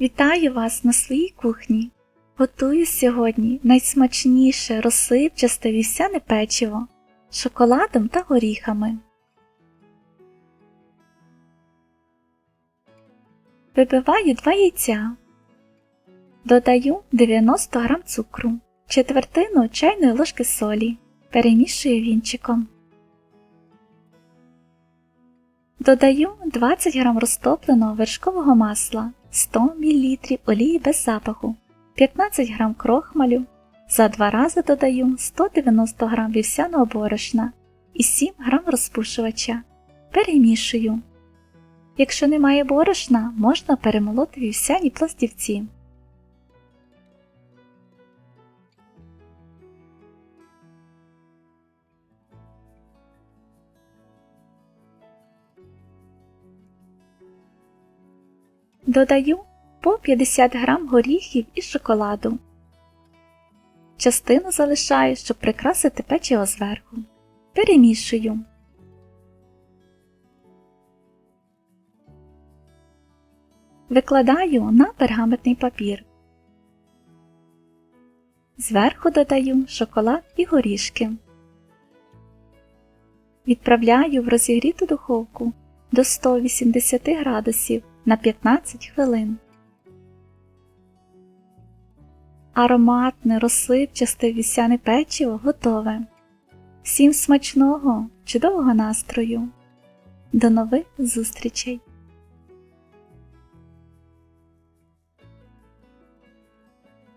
Вітаю вас на своїй кухні. Готую сьогодні найсмачніше розсипчасте вівсяне печиво з шоколадом та горіхами. Вибиваю 2 яйця. Додаю 90 г цукру, четвертину чайної ложки солі. Перемішую вінчиком. Додаю 20 г розтопленого вершкового масла, 100 мл олії без запаху, 15 г крохмалю. За два рази додаю 190 г вівсяного борошна і 7 г розпушувача. Перемішую. Якщо немає борошна, можна перемолоти вівсяні пластівці. Додаю по 50 грам горіхів і шоколаду. Частину залишаю, щоб прикрасити печиво зверху. Перемішую. Викладаю на пергаментний папір. Зверху додаю шоколад і горішки. Відправляю в розігріту духовку до 180 градусів на 15 хвилин. Ароматне розсипчасте вісяне печиво готове. Всім смачного, чудового настрою. До нових зустрічей!